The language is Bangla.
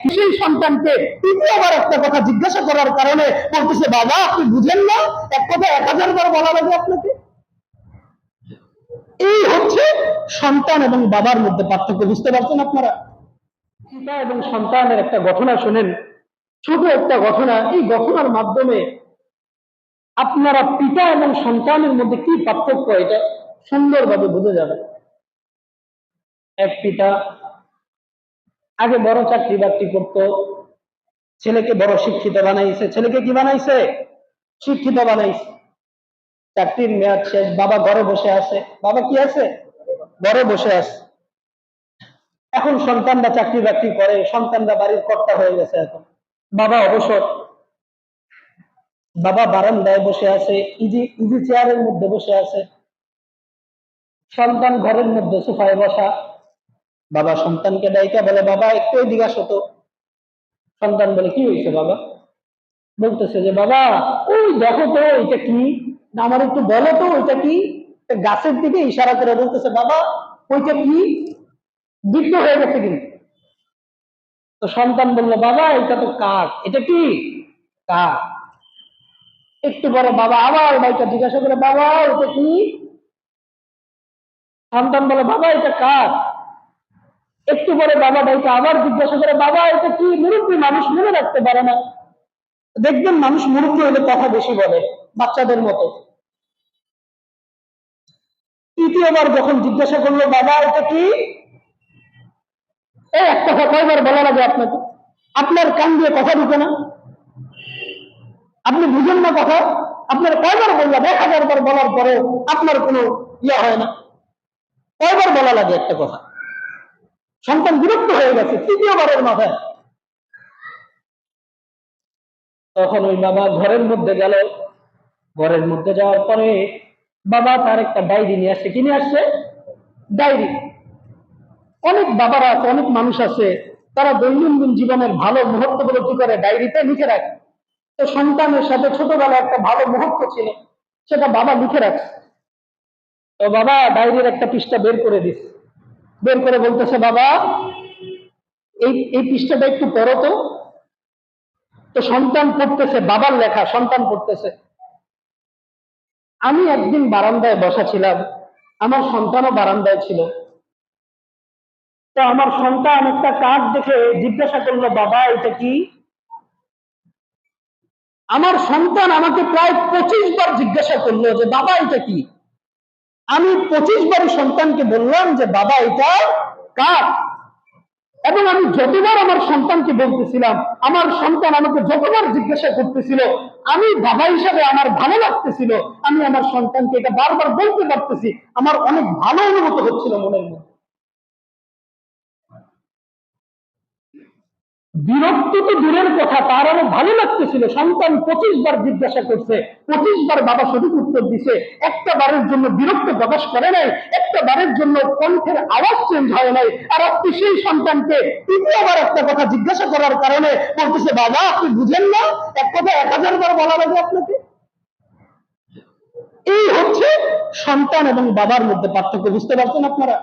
সেই সন্তানকে তৃতীয়বার একটা কথা জিজ্ঞাসা করার কারণে বলতেছে, বাবা, আপনি বুঝেন না? এক কথা এক হাজার বার বলা লাগে আপনাকে? এই হচ্ছে সন্তান এবং বাবার মধ্যে পার্থক্য, বুঝতে পারছেন আপনারা? পিতা এবং সন্তানের একটা ঘটনা শোনেন। ছোট একটা ঘটনা এই ঘটনার মাধ্যমে আপনারা পিতা এবং সন্তানের মধ্যে কি পার্থক্য, এটা সুন্দরভাবে বুঝে যাবে। এক পিতা আগে বড় চাকরি বাকরি করত, ছেলেকে বড় শিক্ষিত বানাইছে। ছেলেকে কি বানাইছে? শিক্ষিত বানাইছে। চাকরির মেয়াদ শেষ, বাবা ঘরে বসে আছে। বাবা কি আছে? ঘরে বসে আছে। এখন সন্তানরা চাকরি বাকরি করে, সন্তানরা বাড়ির কর্তা হয়ে গেছে এখন। বাবা অবসর। বাবা বারান্দায় বসে আছে, ইজি ইজি চেয়ারের মধ্যে বসে আছে। সন্তান ঘরের মধ্যে সোফায় বসা। বাবা সন্তানকে ডাইকা বলে, বাবা, একটু এদিকে আসো তো। সন্তান বলে, কি হয়েছে বাবা? বলতেছে যে, বাবা, ওই দেখো তো, এটা কি? আমার একটু বলো তো, ওইটা কি? গাছের দিকে ইশারা করে বলতেছে, বাবা, ওইটা কি? বৃদ্ধ হয়ে গেছে কিন্তু। তো সন্তান বলল, বাবা, এটা তো কাক। এটা কি? কাক। একটু বড় বাবা আবার ভাইটা জিজ্ঞাসা করে, বাবা এটা কি? সন্তান বলে, বাবা, এটা কাক। একটু পরে বাবা ভাইকে আবার জিজ্ঞাসা করে, বাবা, এটা কি মুরব্বী? মানুষ মনে রাখতে পারে না। দেখবেন মানুষ মুরব্বী হলে কথা বেশি বলে বাচ্চাদের মতো। তৃতীয়বার যখন জিজ্ঞাসা করল, বাবা, এটা কি? একটা কথা এবার বলা লাগে আপনাকে, আপনার কান দিয়ে কথা ঢুকে না। আপনি বুঝেন না কথা। আপনার কয়বার বললাম? এক হাজার বার বলার পরে আপনার কোনো ইয়ে হয় না। কয়বার বলা লাগে একটা কথা? সন্তান বিরক্ত হয়ে গেছে তৃতীয়বারের মাথায় তখন ওই বাবা ঘরের মধ্যে গেল। ঘরের মধ্যে যাওয়ার পরে বাবা তার একটা ডায়েরি নিয়ে আসছে কি নিয়ে আসছে ডায়েরি। অনেক বাবারা আছে, অনেক মানুষ আছে। তারা দৈনন্দিন জীবনের ভালো মুহূর্তগুলো কি করে ডায়েরিতে লিখে রাখে? তো সন্তানের সাথে ছোটবেলায় একটা ভালো মুহূর্ত ছিল, সেটা বাবা লিখে রাখছে তো বাবা ডায়েরির একটা পৃষ্ঠা বের করে দিস বের করে বলতেছে, বাবা, এই এই পৃষ্ঠাটা একটু পড়ো তো। তো সন্তান পড়তেছে, বাবার লেখা, সন্তান পড়তেছে। আমি একদিন বারান্দায় বসা ছিলাম, আমার সন্তানও বারান্দায় ছিল। তো আমার সন্তান একটা কার্ড দেখে জিজ্ঞাসা করল, বাবা, এটা কি? আমার সন্তান আমাকে প্রায় পঁচিশ বার জিজ্ঞাসা করল যে, বাবা, এটা কি? আমি পঁচিশ বার সন্তানকে বললাম যে, বাবা, এটা কার? এবং আমি যতবার আমার সন্তানকে বলতেছিলাম, আমার সন্তান আমাকে যতবার জিজ্ঞাসা করতেছিল, আমি বাবা হিসাবে আমার ভালো লাগতেছিল, আমি আমার সন্তানকে এটা বারবার বলতে পারতেছি, আমার অনেক ভালো অনুভূত হচ্ছিল মনের মধ্যে। বিরক্ত তো দূরের কথা, তার আরও ভালো লাগতেছিল। সন্তান পঁচিশ বার জিজ্ঞাসা করছে, পঁচিশ বার বাবা সঠিক উত্তর দিছে, একটা বারের জন্য বিরক্ত প্রকাশ করে নাই, একটা বারের জন্য কণ্ঠের আওয়াজ চেঞ্জ হয় নাই, আর আজকে সেই সন্তানকে তৃতীয়বার একটা কথা জিজ্ঞাসা করার কারণে বলতেছে, বাবা, আপনি বুঝেন না, এক কথা এক হাজার বার বলা লাগে আপনাকে? এই হচ্ছে সন্তান এবং বাবার মধ্যে পার্থক্য, বুঝতে পারছেন আপনারা?